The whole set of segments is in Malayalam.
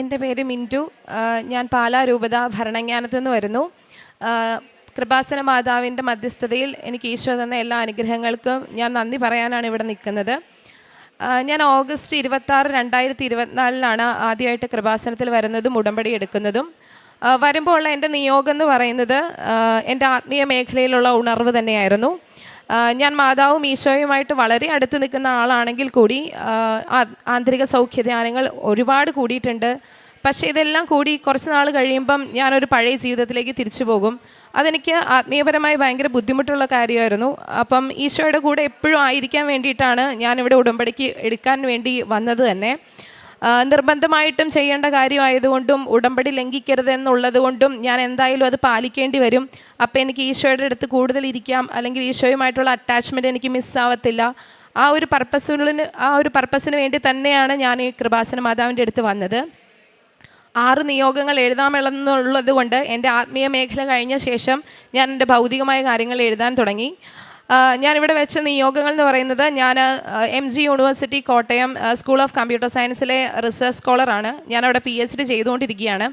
എന്റെ പേര് മിന്റു ഞാൻ പാലാ രൂപത ഭരണജ്ഞാനത്തു നിന്ന് വരുന്നു. കൃപാസന മാതാവിന്റെ മധ്യസ്ഥതയിൽ എനിക്ക് ഈശോ തന്ന എല്ലാ അനുഗ്രഹങ്ങൾക്കും ഞാൻ നന്ദി പറയാനാണ് ഇവിടെ നിൽക്കുന്നത്. ഞാൻ ഓഗസ്റ്റ് ഇരുപത്താറ് രണ്ടായിരത്തി ഇരുപത്തിനാലിലാണ് ആദ്യമായിട്ട് കൃപാസനത്തിൽ വരുന്നതും ഉടമ്പടി എടുക്കുന്നതും. വരുമ്പോൾ ഉള്ള എന്റെ നിയോഗം എന്ന് പറയുന്നത് എന്റെ ആത്മീയ മേഖലയിലുള്ള ഉണർവ് തന്നെയായിരുന്നു. ഞാൻ മാതാവും ഈശോയുമായിട്ട് വളരെ അടുത്ത് നിൽക്കുന്ന ആളാണെങ്കിൽ കൂടി ആന്തരിക സൗഖ്യധ്യാനങ്ങൾ ഒരുപാട് കൂടിയിട്ടുണ്ട്. പക്ഷേ ഇതെല്ലാം കൂടി കുറച്ച് നാൾ കഴിയുമ്പം ഞാനൊരു പഴയ ജീവിതത്തിലേക്ക് തിരിച്ചു പോകും. അതെനിക്ക് ആത്മീയപരമായി ഭയങ്കര ബുദ്ധിമുട്ടുള്ള കാര്യമായിരുന്നു. അപ്പം ഈശോയുടെ കൂടെ എപ്പോഴും ആയിരിക്കാൻ വേണ്ടിയിട്ടാണ് ഞാനിവിടെ ഉടമ്പടിക്ക് എടുക്കാൻ വേണ്ടി വന്നത് തന്നെ. നിർബന്ധമായിട്ടും ചെയ്യേണ്ട കാര്യമായതുകൊണ്ടും ഉടമ്പടി ലംഘിക്കരുത് എന്നുള്ളതുകൊണ്ടും ഞാൻ എന്തായാലും അത് പാലിക്കേണ്ടി വരും. അപ്പോൾ എനിക്ക് ഈശോയുടെ അടുത്ത് കൂടുതൽ ഇരിക്കാം. അല്ലെങ്കിൽ ഈശോയുമായിട്ടുള്ള അറ്റാച്ച്മെന്റ് എനിക്ക് മിസ്സാവത്തില്ല ആ ഒരു പർപ്പസിന് ആ ഒരു പർപ്പസിന് വേണ്ടി തന്നെയാണ് ഞാൻ ഈ കൃപാസന മാതാവിന്റെ അടുത്ത് വന്നത്. ആറ് നിയോഗങ്ങൾ എഴുതാമെന്നുള്ളത് കൊണ്ട് എന്റെ ആത്മീയ മേഖല കഴിഞ്ഞ ശേഷം ഞാൻ എന്റെ ഭൗതികമായ കാര്യങ്ങൾ എഴുതാൻ തുടങ്ങി. ഞാനിവിടെ വെച്ച നിയോഗങ്ങൾ എന്ന് പറയുന്നത് ഞാൻ M G university Kottayam school of computer സയൻസിലെ research സ്കോളറാണ് ഞാനവിടെ പി എച്ച് ഡി ചെയ്തുകൊണ്ടിരിക്കുകയാണ്.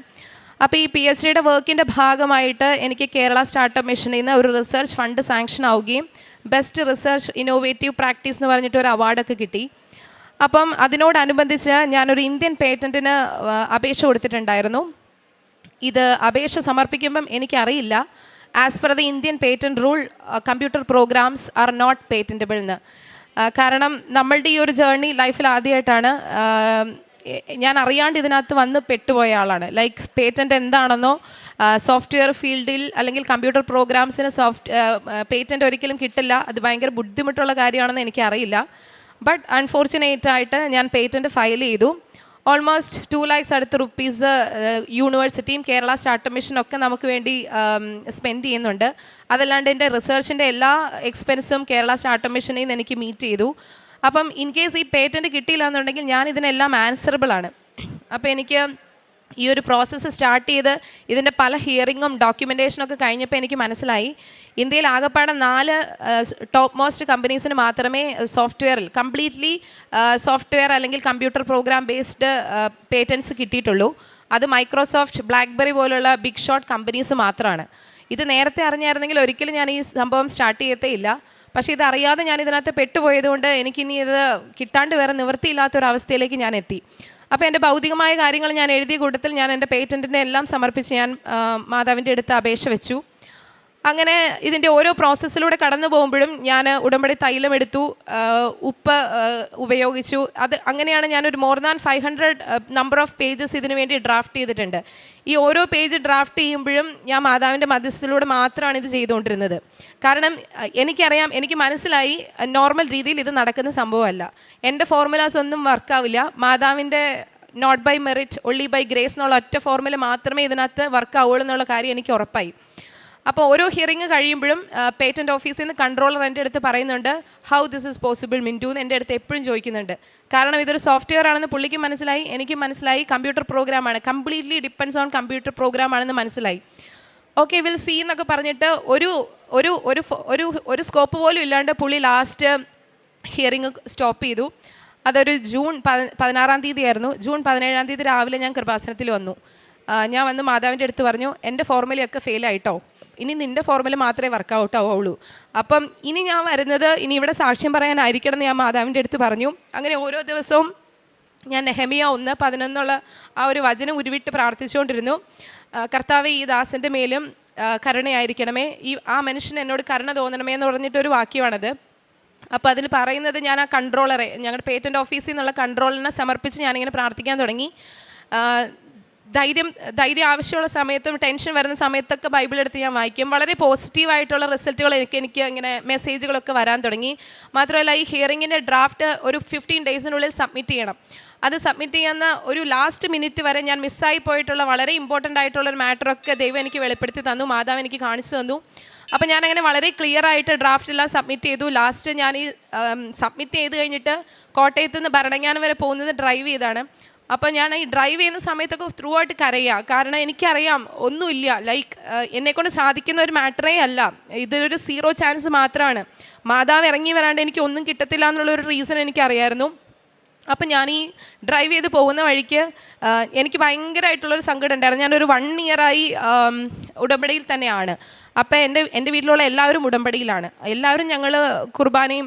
അപ്പോൾ ഈ പി എച്ച് ഡിയുടെ വർക്കിന്റെ ഭാഗമായിട്ട് എനിക്ക് കേരള സ്റ്റാർട്ടപ്പ് മിഷനിൽ നിന്ന് ഒരു റിസർച്ച് ഫണ്ട് സാങ്ഷൻ ആവുകയും ബെസ്റ്റ് റിസർച്ച് ഇന്നോവേറ്റീവ് പ്രാക്ടീസ് എന്ന് പറഞ്ഞിട്ട് ഒരു അവാർഡൊക്കെ കിട്ടി. അപ്പം അതിനോടനുബന്ധിച്ച് ഞാനൊരു ഇന്ത്യൻ പേറ്റന്റിന് അപേക്ഷ കൊടുത്തിട്ടുണ്ടായിരുന്നു. ഇത് അപേക്ഷ സമർപ്പിക്കുമ്പം എനിക്കറിയില്ല. As per the Indian patent rule computer programs are not patentable എന്ന് കാരണം നമ്മളുടെ ഈ ഒരു ജേർണി ലൈഫിൽ ആദ്യമായിട്ടാണ് ആ, ഞാൻ അറിയാണ്ട് ഇതിനകത്ത് വന്ന് പെട്ടുപോയ ആളാണ്. ലൈക്ക് പേറ്റന്റ് എന്താണെന്നോ സോഫ്റ്റ്വെയർ ഫീൽഡിൽ അല്ലെങ്കിൽ കമ്പ്യൂട്ടർ പ്രോഗ്രാംസിന് സോഫ്റ്റ് പേറ്റന്റ് ഒരിക്കലും കിട്ടില്ല. അത് ഭയങ്കര ബുദ്ധിമുട്ടുള്ള കാര്യമാണെന്ന് എനിക്കറിയില്ല. ബട്ട് അൺഫോർച്ചുനേറ്റ് ആയിട്ട് ഞാൻ പേറ്റന്റ് ഫയൽ ചെയ്തു. ഓൾമോസ്റ്റ് ടു ലാക്സ് അടുത്ത് റുപ്പീസ് യൂണിവേഴ്സിറ്റിയും കേരള സ്റ്റാർട്ടപ്പ് മിഷനും ഒക്കെ നമുക്ക് വേണ്ടി സ്പെൻഡ് ചെയ്യുന്നുണ്ട്. അതല്ലാണ്ട് എന്റെ റിസർച്ചിന്റെ എല്ലാ എക്സ്പെൻസും കേരള സ്റ്റാർട്ടപ്പ് മിഷനിൽ നിന്ന് എനിക്ക് മീറ്റ് ചെയ്തു. അപ്പം ഇൻ കേസ് ഈ പേറ്റന്റ് കിട്ടിയില്ല എന്നുണ്ടെങ്കിൽ ഞാൻ ഇതിനെല്ലാം ആൻസറബിൾ ആണ്. അപ്പോൾ എനിക്ക് ഈ ഒരു പ്രോസസ്സ് സ്റ്റാർട്ട് ചെയ്ത് ഇതിന്റെ പല ഹിയറിങ്ങും ഡോക്യുമെന്റേഷനും ഒക്കെ കഴിഞ്ഞപ്പോൾ എനിക്ക് മനസ്സിലായി. ഇന്ത്യയിൽ ആകെപ്പാടെ നാല് ടോപ്പ് മോസ്റ്റ് കമ്പനീസിന് മാത്രമേ സോഫ്റ്റ്വെയറിൽ കംപ്ലീറ്റ്ലി സോഫ്റ്റ്വെയർ അല്ലെങ്കിൽ കമ്പ്യൂട്ടർ പ്രോഗ്രാം ബേസ്ഡ് പേറ്റൻസ് കിട്ടിയിട്ടുള്ളൂ. അത് മൈക്രോസോഫ്റ്റ് ബ്ലാക്ക്ബെറി പോലുള്ള ബിഗ് ഷോട്ട് കമ്പനീസ് മാത്രമാണ് ഇത് നേരത്തെ അറിഞ്ഞായിരുന്നെങ്കിൽ ഒരിക്കലും ഞാൻ ഈ സംഭവം സ്റ്റാർട്ട് ചെയ്യത്തേ ഇല്ല പക്ഷേ ഇതറിയാതെ ഞാൻ ഇതിനകത്ത് പെട്ടുപോയതുകൊണ്ട് എനിക്കിനി ഇത് കിട്ടാണ്ട് വേറെ നിവൃത്തിയില്ലാത്തൊരവസ്ഥയിലേക്ക് ഞാൻ എത്തി. അപ്പോൾ എന്റെ ഭൗതികമായ കാര്യങ്ങൾ ഞാൻ എഴുതിയ കൂട്ടത്തിൽ ഞാൻ എന്റെ പേറ്റന്റിന്റെ എല്ലാം സമർപ്പിച്ച് ഞാൻ മാതാവിന്റെ അടുത്ത് അപേക്ഷ വെച്ചു. അങ്ങനെ ഇതിന്റെ ഓരോ പ്രോസസ്സിലൂടെ കടന്നു പോകുമ്പോഴും ഞാൻ ഉടമ്പടി തൈലം എടുത്തു ഉപ്പ് ഉപയോഗിച്ചു. അത് അങ്ങനെയാണ് ഞാനൊരു more than five hundred number of pages ഇതിനു വേണ്ടി ഡ്രാഫ്റ്റ് ചെയ്തിട്ടുണ്ട്. ഈ ഓരോ പേജ് ഡ്രാഫ്റ്റ് ചെയ്യുമ്പോഴും ഞാൻ മാതാവിന്റെ മധ്യസ്ഥത്തിലൂടെ മാത്രമാണ് ഇത് ചെയ്തുകൊണ്ടിരുന്നത്. കാരണം എനിക്കറിയാം എനിക്ക് മനസ്സിലായി നോർമൽ രീതിയിൽ ഇത് നടക്കുന്ന സംഭവമല്ല. എന്റെ ഫോർമുലാസ് ഒന്നും വർക്കാവില്ല മാതാവിന്റെ not by merit only by grace എന്നുള്ള ഒറ്റ ഫോർമുല മാത്രമേ ഇതിനകത്ത് വർക്കാവുള്ളൂ എന്നുള്ള കാര്യം എനിക്ക് ഉറപ്പായി. അപ്പോൾ ഓരോ ഹിയറിംഗ് കഴിയുമ്പോഴും പേറ്റന്റ് ഓഫീസിൽ നിന്ന് കൺട്രോളർ എന്റെ അടുത്ത് പറയുന്നുണ്ട് how this is possible Mintu എന്ന് എന്റെ അടുത്ത് എപ്പോഴും ചോദിക്കുന്നുണ്ട്. കാരണം ഇതൊരു സോഫ്റ്റ്വെയർ ആണെന്ന് പുള്ളിക്ക് മനസ്സിലായി എനിക്ക് മനസ്സിലായി കമ്പ്യൂട്ടർ പ്രോഗ്രാമാണ് completely depends on computer program ആണെന്ന് മനസ്സിലായി. ഓക്കെ വിൽ സി എന്നൊക്കെ പറഞ്ഞിട്ട് ഒരു ഒരു ഒരു ഒരു ഒരു സ്കോപ്പ് പോലും ഇല്ലാണ്ട് പുള്ളി ലാസ്റ്റ് ഹിയറിംഗ് സ്റ്റോപ്പ് ചെയ്തു. അതൊരു ജൂൺ പതി- പതിനാറാം തീയതി ആയിരുന്നു ജൂൺ പതിനേഴാം തീയതി രാവിലെ ഞാൻ കൃപാസനത്തിൽ വന്നു. ഞാൻ വന്ന് മാതാവിന്റെ അടുത്ത് പറഞ്ഞു എന്റെ ഫോർമുലയൊക്കെ ഫെയിൽ ആയിട്ടോ? ഇനി നിന്റെ ഫോർമുല മാത്രമേ വർക്കൗട്ട് ആവുള്ളൂ. അപ്പം ഇനി ഞാൻ വരുന്നത് ഇനി ഇവിടെ സാക്ഷ്യം പറയാനായിരിക്കണം എന്ന് ഞാൻ മാതാവിന്റെ അടുത്ത് പറഞ്ഞു. അങ്ങനെ ഓരോ ദിവസവും ഞാൻ നെഹമിയ ഒന്ന് പതിനൊന്നുള്ള ആ ഒരു വചനം ഉരുവിട്ട് പ്രാർത്ഥിച്ചുകൊണ്ടിരുന്നു. കർത്താവ് ഈ ദാസന്റെ മേലും കരുണയായിരിക്കണമേ. ഈ ആ മനുഷ്യൻ എന്നോട് കരുണ തോന്നണമേ എന്ന് പറഞ്ഞിട്ടൊരു വാക്യമാണത്. അപ്പോൾ അതിൽ പറയുന്നത് ഞാൻ ആ കൺട്രോളറെ ഞങ്ങളുടെ പേറ്റന്റ് ഓഫീസിൽ നിന്നുള്ള കൺട്രോളറിനെ സമർപ്പിച്ച് ഞാനിങ്ങനെ പ്രാർത്ഥിക്കാൻ തുടങ്ങി. ധൈര്യം ധൈര്യം ആവശ്യമുള്ള സമയത്തും ടെൻഷൻ വരുന്ന സമയത്തൊക്കെ ബൈബിൾ എടുത്ത് ഞാൻ വായിക്കും. വളരെ പോസിറ്റീവായിട്ടുള്ള റിസൾട്ടുകൾ എനിക്ക് എനിക്ക് ഇങ്ങനെ മെസ്സേജുകളൊക്കെ വരാൻ തുടങ്ങി. മാത്രമല്ല ഈ ഹിയറിങ്ങിന്റെ ഡ്രാഫ്റ്റ് ഒരു ഫിഫ്റ്റീൻ ഡേയ്സിനുള്ളിൽ സബ്മിറ്റ് ചെയ്യണം. അത് സബ്മിറ്റ് ചെയ്യുന്ന ഒരു ലാസ്റ്റ് മിനിറ്റ് വരെ ഞാൻ മിസ്സായി പോയിട്ടുള്ള വളരെ ഇമ്പോർട്ടന്റ് ആയിട്ടുള്ള ഒരു മാറ്ററൊക്കെ ദൈവം എനിക്ക് വെളിപ്പെടുത്തി തന്നു മാതാവ് എനിക്ക് കാണിച്ചു തന്നു. അപ്പോൾ ഞാൻ അങ്ങനെ വളരെ ക്ലിയർ ആയിട്ട് ഡ്രാഫ്റ്റ് എല്ലാം സബ്മിറ്റ് ചെയ്തു. ലാസ്റ്റ് ഞാൻ ഈ സബ്മിറ്റ് ചെയ്ത് കഴിഞ്ഞിട്ട് കോട്ടയത്ത് നിന്ന് ഭരണങ്ങാനം വരെ പോകുന്നത് ഡ്രൈവ് ചെയ്താണ്. അപ്പോൾ ഞാൻ ഈ ഡ്രൈവ് ചെയ്യുന്ന സമയത്തൊക്കെ ത്രൂ ആയിട്ട് കരയുക കാരണം എനിക്കറിയാം ഒന്നുമില്ല. ലൈക്ക് എന്നെക്കൊണ്ട് സാധിക്കുന്ന ഒരു മാറ്ററേ അല്ല. ഇതൊരു സീറോ ചാൻസ് മാത്രമാണ് മാതാവ് ഇറങ്ങി വരാണ്ട് എനിക്ക് ഒന്നും കിട്ടത്തില്ല എന്നുള്ളൊരു റീസൺ എനിക്കറിയായിരുന്നു. അപ്പം ഞാൻ ഈ ഡ്രൈവ് ചെയ്ത് പോകുന്ന വഴിക്ക് എനിക്ക് ഭയങ്കരമായിട്ടുള്ളൊരു സങ്കടം ഉണ്ടായിരുന്നു ഞാനൊരു വൺ ഇയറായി ഉടമ്പടിയിൽ തന്നെയാണ്. അപ്പം എന്റെ എന്റെ വീട്ടിലുള്ള എല്ലാവരും ഉടമ്പടിയിലാണ്. എല്ലാവരും ഞങ്ങൾ കുർബാനയും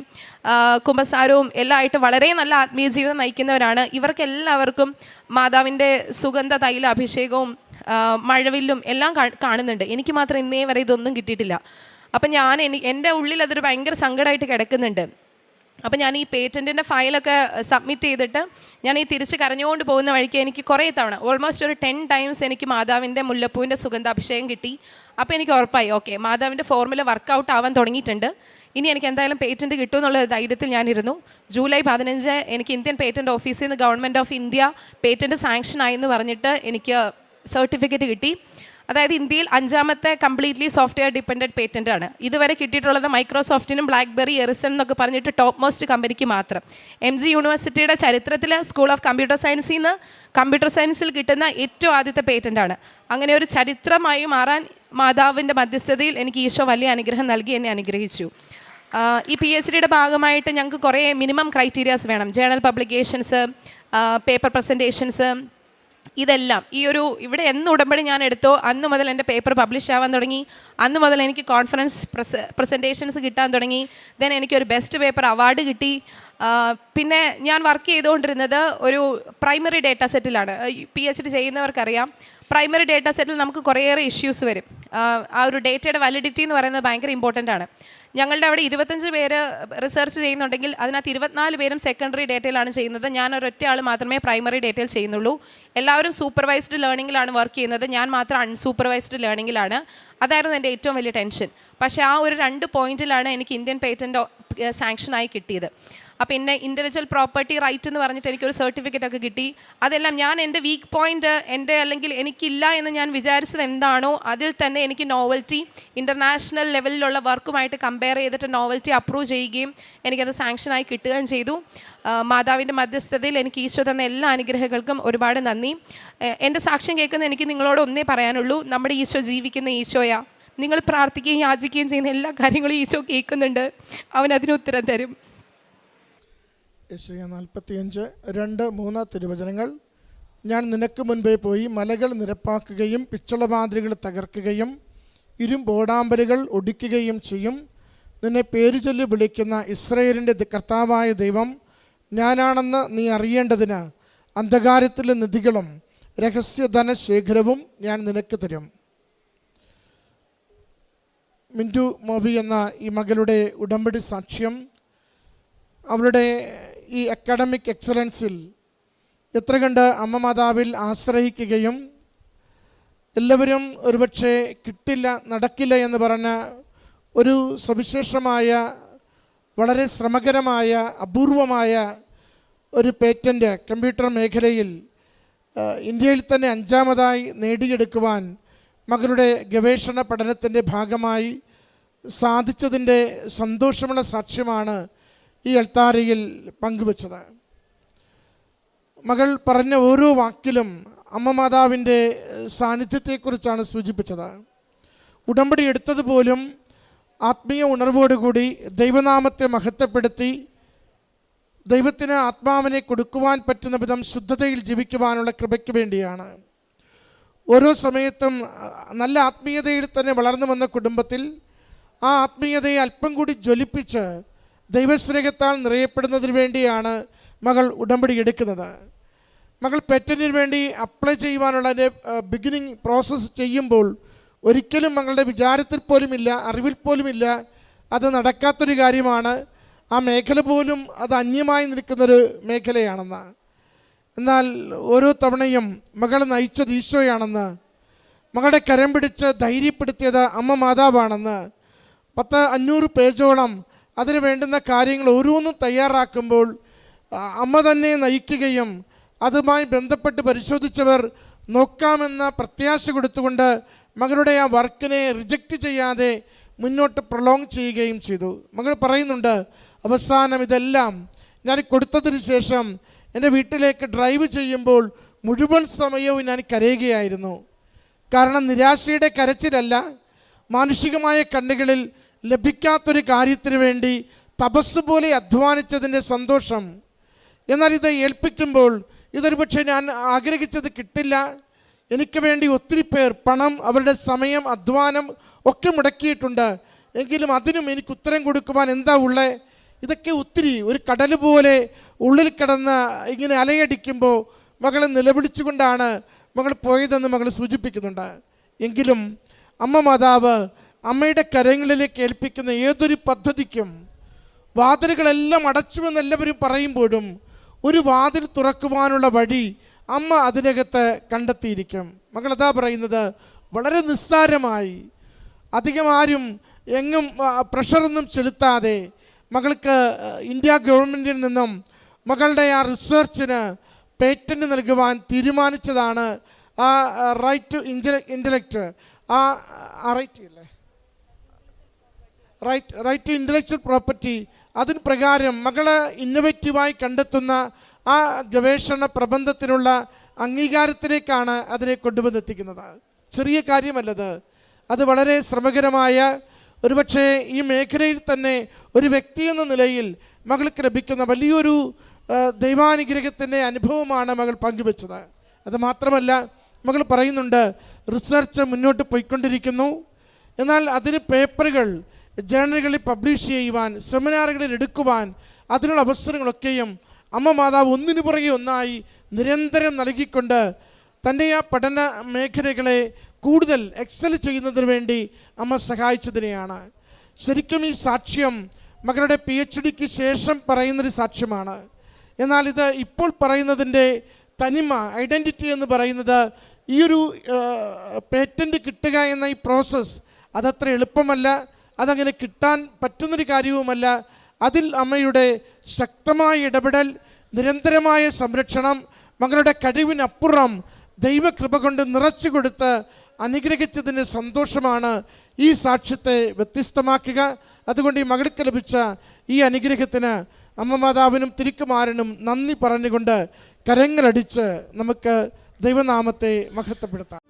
കുമ്പസാരവും എല്ലാം ആയിട്ട് വളരെ നല്ല ആത്മീയ ജീവിതം നയിക്കുന്നവരാണ്. ഇവർക്ക് എല്ലാവർക്കും മാതാവിന്റെ സുഗന്ധ തൈല അഭിഷേകവും മഴവില്ലും എല്ലാം കാണുന്നുണ്ട്. എനിക്ക് മാത്രം ഇന്നേ വരെ ഇതൊന്നും കിട്ടിയിട്ടില്ല. അപ്പം ഞാൻ എന്റെ ഉള്ളിൽ അതൊരു ഭയങ്കര സങ്കടമായിട്ട് കിടക്കുന്നുണ്ട്. അപ്പം ഞാൻ ഈ പേറ്റന്റിന്റെ ഫയലൊക്കെ സബ്മിറ്റ് ചെയ്തിട്ട് ഞാൻ ഈ തിരിച്ച് കരഞ്ഞുകൊണ്ട് പോകുന്ന വഴിക്ക് എനിക്ക് കുറേ തവണ ഓൾമോസ്റ്റ് ഒരു ടെൻ ടൈംസ് എനിക്ക് മാതാവിന്റെ മുല്ലപ്പൂവിന്റെ സുഗന്ധാഭിഷേകം കിട്ടി. അപ്പോൾ എനിക്ക് ഉറപ്പായി ഓക്കെ മാതാവിന്റെ ഫോർമുല വർക്കൗട്ട് ആവാൻ തുടങ്ങിയിട്ടുണ്ട്. ഇനി എനിക്ക് എന്തായാലും പേറ്റന്റ് കിട്ടും എന്നുള്ള ധൈര്യത്തിൽ ഞാനിരുന്നു. ജൂലൈ പതിനഞ്ച് എനിക്ക് ഇന്ത്യൻ പേറ്റന്റ് ഓഫീസിൽ നിന്ന് government of India patent sanction ആയി എന്ന് പറഞ്ഞിട്ട് എനിക്ക് സർട്ടിഫിക്കറ്റ് കിട്ടി. അതായത് ഇന്ത്യയിൽ അഞ്ചാമത്തെ കംപ്ലീറ്റ്ലി സോഫ്റ്റ്വെയർ ഡിപ്പെൻഡന്റ് പേറ്റന്റ് ആണ്. ഇതുവരെ കിട്ടിയിട്ടുള്ളത് മൈക്രോസോഫ്റ്റിനും ബ്ലാക്ക്ബെറി എറിസൺ എന്നൊക്കെ പറഞ്ഞിട്ട് ടോപ്പ് മോസ്റ്റ് കമ്പനിക്ക് മാത്രം എം ജി യൂണിവേഴ്സിറ്റിയുടെ ചരിത്രത്തിൽ സ്കൂൾ ഓഫ് കമ്പ്യൂട്ടർ സയൻസിൽ നിന്ന് കമ്പ്യൂട്ടർ സയൻസിൽ കിട്ടുന്ന ഏറ്റവും ആദ്യത്തെ പേറ്റന്റ് ആണ്. അങ്ങനെ ഒരു ചരിത്രമായി മാറാൻ മാതാവിന്റെ മധ്യസ്ഥതയിൽ എനിക്ക് ഈശോ വലിയ അനുഗ്രഹം നൽകി എന്നെ അനുഗ്രഹിച്ചു. ഈ പി എച്ച് ഡിയുടെ ഭാഗമായിട്ട് ഞങ്ങൾക്ക് കുറേ മിനിമം ക്രൈറ്റീരിയാസ് വേണം. ജേണൽ പബ്ലിക്കേഷൻസ് പേപ്പർ പ്രസന്റേഷൻസ് ഇതെല്ലാം ഈ ഒരു ഇവിടെ എന്ന് ഉടമ്പടി ഞാൻ എടുത്തോ അന്ന് മുതൽ എന്റെ പേപ്പർ പബ്ലിഷ് ആവാൻ തുടങ്ങി. അന്ന് മുതൽ എനിക്ക് കോൺഫറൻസ് പ്രസ പ്രസന്റേഷൻസ് കിട്ടാൻ തുടങ്ങി. ദെൻ എനിക്കൊരു ബെസ്റ്റ് പേപ്പർ അവാർഡ് കിട്ടി. പിന്നെ ഞാൻ വർക്ക് ചെയ്തുകൊണ്ടിരുന്നത് ഒരു പ്രൈമറി ഡേറ്റ സെറ്റിലാണ്. പി എച്ച് ഡി ചെയ്യുന്നവർക്കറിയാം പ്രൈമറി ഡേറ്റ സെറ്റിൽ നമുക്ക് കുറേയേറെ ഇഷ്യൂസ് വരും. ആ, ഒരു ഡേറ്റയുടെ വാലിഡിറ്റി എന്ന് പറയുന്നത് ഭയങ്കര ഇമ്പോർട്ടന്റ് ആണ്. ഞങ്ങളുടെ അവിടെ ഇരുപത്തഞ്ച് പേര് റിസർച്ച് ചെയ്യുന്നുണ്ടെങ്കിൽ അതിനകത്ത് ഇരുപത്തിനാല് പേരും സെക്കൻഡറി ഡേറ്റയിലാണ് ചെയ്യുന്നത്. ഞാൻ ഒരൊറ്റ ആൾ മാത്രമേ പ്രൈമറി ഡേറ്റയിൽ ചെയ്യുന്നുള്ളൂ. എല്ലാവരും സൂപ്പർവൈസ്ഡ് ലേണിങ്ങിലാണ് വർക്ക് ചെയ്യുന്നത്. ഞാൻ മാത്രം അൺസൂപ്പർവൈസ്ഡ് ലേണിങ്ങിലാണ് അതായിരുന്നു എന്റെ ഏറ്റവും വലിയ ടെൻഷൻ പക്ഷേ ആ ഒരു രണ്ട് പോയിന്റിലാണ് എനിക്ക് ഇന്ത്യൻ പേറ്റന്റ് സാങ്ഷനായി കിട്ടിയത്. അപ്പോൾ എന്റെ ഇന്റലക്ച്വൽ പ്രോപ്പർട്ടി റൈറ്റ് എന്ന് പറഞ്ഞിട്ട് എനിക്കൊരു സർട്ടിഫിക്കറ്റ് ഒക്കെ കിട്ടി. അതെല്ലാം ഞാൻ എന്റെ വീക്ക് പോയിന്റ് എന്റെ അല്ലെങ്കിൽ എനിക്കില്ല എന്ന് ഞാൻ വിചാരിച്ചത് എന്താണോ അതിൽ തന്നെ എനിക്ക് നോവൽറ്റി ഇന്റർനാഷണൽ ലെവലിലുള്ള വർക്കുമായിട്ട് കമ്പയർ ചെയ്തിട്ട് നോവൽറ്റി അപ്രൂവ് ചെയ്യുകയും എനിക്കത് സാങ്ഷനായി കിട്ടുകയും ചെയ്തു. മാതാവിന്റെ മധ്യസ്ഥതയിൽ എനിക്ക് ഈശോ തന്ന എല്ലാ അനുഗ്രഹങ്ങൾക്കും ഒരുപാട് നന്ദി. എന്റെ സാക്ഷ്യം കേൾക്കുന്ന എനിക്ക് നിങ്ങളോട് ഒന്നേ പറയാനുള്ളൂ. നമ്മുടെ ഈശോ ജീവിക്കുന്ന ഈശോയാ. നിങ്ങൾ പ്രാർത്ഥിക്കുകയും യാചിക്കുകയും ചെയ്യുന്ന എല്ലാ കാര്യങ്ങളും ഈശോ കേൾക്കുന്നുണ്ട്. അവൻ അതിന് ഉത്തരം തരും. യശയ നാൽപ്പത്തിയഞ്ച് രണ്ട് മൂന്ന് തിരുവചനങ്ങൾ. ഞാൻ നിനക്ക് മുൻപേ പോയി മലകൾ നിരപ്പാക്കുകയും പിച്ചളമാതിരികൾ തകർക്കുകയും ഇരുമ്പോടാമ്പലുകൾ ഒടിക്കുകയും ചെയ്യും. നിന്നെ പേര് ചൊല്ലി വിളിക്കുന്ന ഇസ്രയേലിന്റെ കർത്താവായ ദൈവം ഞാനാണെന്ന് നീ അറിയേണ്ടതിന് അന്ധകാരത്തിലെ നിധികളും രഹസ്യധന ശേഖരവും ഞാൻ നിനക്ക് തരും. മിന്റു മോബി എന്ന ഈ മകളുടെ ഉടമ്പടി സാക്ഷ്യം. അവളുടെ ഈ അക്കാഡമിക് എക്സലൻസിൽ എത്ര കണ്ട് അമ്മ മാതാവിൽ ആശ്രയിക്കുകയും എല്ലാവരും ഒരുപക്ഷെ കിട്ടില്ല നടക്കില്ല എന്ന് പറഞ്ഞ ഒരു സവിശേഷമായ വളരെ ശ്രമകരമായ അപൂർവമായ ഒരു പേറ്റന്റ് കമ്പ്യൂട്ടർ മേഖലയിൽ ഇന്ത്യയിൽ തന്നെ അഞ്ചാമതായി നേടിയെടുക്കുവാൻ മകളുടെ ഗവേഷണ പഠനത്തിന്റെ ഭാഗമായി സാധിച്ചതിന്റെ സന്തോഷമുള്ള സാക്ഷ്യമാണ് ഈ അൾത്താരയിൽ പങ്കുവച്ചത് മകൾ പറഞ്ഞ ഓരോ വാക്കിലും അമ്മ മാതാവിന്റെ സാന്നിധ്യത്തെക്കുറിച്ചാണ് സൂചിപ്പിച്ചത്. ഉടമ്പടി എടുത്തതുപോലും ആത്മീയ ഉണർവോടുകൂടി ദൈവനാമത്തെ മഹത്വപ്പെടുത്തി ദൈവത്തിന് ആത്മാവിനെ കൊടുക്കുവാൻ പറ്റുന്ന വിധം ശുദ്ധതയിൽ ജീവിക്കുവാനുള്ള കൃപയ്ക്ക് വേണ്ടിയാണ്. ഓരോ സമയത്തും നല്ല ആത്മീയതയിൽ തന്നെ വളർന്നു വന്ന കുടുംബത്തിൽ ആ ആത്മീയതയെ അല്പം കൂടി ജ്വലിപ്പിച്ച് ദൈവസ്നേഹത്താൽ നിറയപ്പെടുന്നതിന് വേണ്ടിയാണ് മകൾ ഉടമ്പടി എടുക്കുന്നത്. മകൾ പെറ്റന്റിന് വേണ്ടി അപ്ലൈ ചെയ്യുവാനുള്ള അതിന്റെ ബിഗിനിങ് പ്രോസസ്സ് ചെയ്യുമ്പോൾ ഒരിക്കലും മകളുടെ വിചാരത്തിൽ പോലുമില്ല അറിവിൽ പോലുമില്ല അത് നടക്കാത്തൊരു കാര്യമാണ്. ആ മേഖല പോലും അത് അന്യമായി നിൽക്കുന്നൊരു മേഖലയാണെന്ന്. എന്നാൽ ഓരോ തവണയും മകൾ നയിച്ചത് ഈശോയാണെന്ന് മകളുടെ കരം പിടിച്ച് ധൈര്യപ്പെടുത്തിയത് അമ്മ മാതാവാണെന്ന് പത്ത് അഞ്ഞൂറ് പേജോളം അതിന് വേണ്ടുന്ന കാര്യങ്ങൾ ഓരോന്നും തയ്യാറാക്കുമ്പോൾ അമ്മ തന്നെ നയിക്കുകയും അതുമായി ബന്ധപ്പെട്ട് പരിശോധിച്ചവർ നോക്കാമെന്ന പ്രത്യാശ കൊടുത്തുകൊണ്ട് മകളുടെ ആ വർക്കിനെ റിജക്റ്റ് ചെയ്യാതെ മുന്നോട്ട് പ്രൊലോങ് ചെയ്യുകയും ചെയ്തു. മകൾ പറയുന്നുണ്ട് അവസാനം ഇതെല്ലാം ഞാൻ കൊടുത്തതിന് ശേഷം എന്റെ വീട്ടിലേക്ക് ഡ്രൈവ് ചെയ്യുമ്പോൾ മുഴുവൻ സമയവും ഞാൻ കരയുകയായിരുന്നു. കാരണം നിരാശയുടെ കരച്ചിലല്ല മാനുഷികമായ കണ്ണുകളിൽ ലഭിക്കാത്തൊരു കാര്യത്തിന് വേണ്ടി തപസ് പോലെ അധ്വാനിച്ചതിന്റെ സന്തോഷം. എന്നാൽ ഇത് ഏൽപ്പിക്കുമ്പോൾ ഇതൊരു പക്ഷേ ഞാൻ ആഗ്രഹിച്ചത് കിട്ടില്ല. എനിക്ക് വേണ്ടി ഒത്തിരി പേർ പണം അവരുടെ സമയം അധ്വാനം ഒക്കെ മുടക്കിയിട്ടുണ്ട്. എങ്കിലും അതിനും എനിക്ക് ഉത്തരം കൊടുക്കുവാൻ എന്താ ഉള്ളത് ഇതൊക്കെ ഒത്തിരി ഒരു കടൽ പോലെ ഉള്ളിൽ കിടന്ന് ഇങ്ങനെ അലയടിക്കുമ്പോൾ മകൾ നിലവിളിച്ചുകൊണ്ടാണ് മകൾ പോയതെന്ന് മകൾ സൂചിപ്പിക്കുന്നുണ്ട്. എങ്കിലും അമ്മ മാതാവ് അമ്മയുടെ കരങ്ങളിലേക്ക് ഏൽപ്പിക്കുന്ന ഏതൊരു പദ്ധതിക്കും വാതിലുകളെല്ലാം അടച്ചുവെന്ന് എല്ലാവരും പറയുമ്പോഴും ഒരു വാതിൽ തുറക്കുവാനുള്ള വഴി അമ്മ അതിനകത്ത് കണ്ടെത്തിയിരിക്കും. മകളതാ പറയുന്നത് വളരെ നിസ്സാരമായി. അധികം ആരും എങ്ങും പ്രഷറൊന്നും ചെലുത്താതെ മകൾക്ക് ഇന്ത്യ ഗവൺമെന്റിൽ നിന്നും മകളുടെ ആ റിസർച്ചിന് പേറ്റന്റ് നൽകുവാൻ തീരുമാനിച്ചതാണ് ആ റൈറ്റ് ടു ഇന്റല ഇന്റലക്റ്റ് ആ right right right to intellectual property അതിന് പ്രകാരം മകൾ ഇന്നൊവേറ്റീവായി കണ്ടെത്തുന്ന ആ ഗവേഷണ പ്രബന്ധത്തിനുള്ള അംഗീകാരത്തിലേക്കാണ് അതിനെ കൊണ്ടുവന്നെത്തിക്കുന്നത്. ചെറിയ കാര്യമല്ലത്. അത് വളരെ ശ്രമകരമായ ഒരുപക്ഷെ ഈ മേഖലയിൽ തന്നെ ഒരു വ്യക്തി എന്ന നിലയിൽ മകൾക്ക് ലഭിക്കുന്ന വലിയൊരു ദൈവാനുഗ്രഹത്തിന്റെ അനുഭവമാണ് മകൾ പങ്കുവെച്ചത്. അത് മാത്രമല്ല മകൾ പറയുന്നുണ്ട് റിസർച്ച് മുന്നോട്ട് പോയിക്കൊണ്ടിരിക്കുന്നു. എന്നാൽ അതിന് പേപ്പറുകൾ ജേണലുകളിൽ പബ്ലിഷ് ചെയ്യുവാൻ സെമിനാറുകളിൽ എടുക്കുവാൻ അതിനുള്ള അവസരങ്ങളൊക്കെയും അമ്മ മാതാവ് ഒന്നിനു പുറകെ ഒന്നായി നിരന്തരം നൽകിക്കൊണ്ട് തന്റെ ആ പഠന മേഖലകളെ കൂടുതൽ എക്സൽ ചെയ്യുന്നതിന് വേണ്ടി അമ്മ സഹായിച്ചതിനെയാണ്. ശരിക്കും ഈ സാക്ഷ്യം മകളുടെ പി എച്ച് ഡിക്ക് ശേഷം പറയുന്നൊരു സാക്ഷ്യമാണ്. എന്നാൽ ഇത് ഇപ്പോൾ പറയുന്നതിന്റെ തനിമ ഐഡന്റിറ്റി എന്ന് പറയുന്നത് ഈ ഒരു പേറ്റന്റ് കിട്ടുക എന്ന ഈ പ്രോസസ്സ് അതത്ര എളുപ്പമല്ല. അതങ്ങനെ കിട്ടാൻ പറ്റുന്നൊരു കാര്യവുമല്ല. അതിൽ അമ്മയുടെ ശക്തമായ ഇടപെടൽ നിരന്തരമായ സംരക്ഷണം മകളുടെ കഴിവിനപ്പുറം ദൈവകൃപ കൊണ്ട് നിറച്ചു കൊടുത്ത് അനുഗ്രഹിച്ചതിന്റെ സന്തോഷമാണ് ഈ സാക്ഷ്യത്തെ വ്യത്യസ്തമാക്കുക. അതുകൊണ്ട് ഈ മകൾക്ക് ലഭിച്ച ഈ അനുഗ്രഹത്തിന് അമ്മ മാതാവിനും തിരുക്കുമാരനും നന്ദി പറഞ്ഞുകൊണ്ട് കരങ്ങളടിച്ച് നമുക്ക് ദൈവനാമത്തെ മഹത്വപ്പെടുത്താം.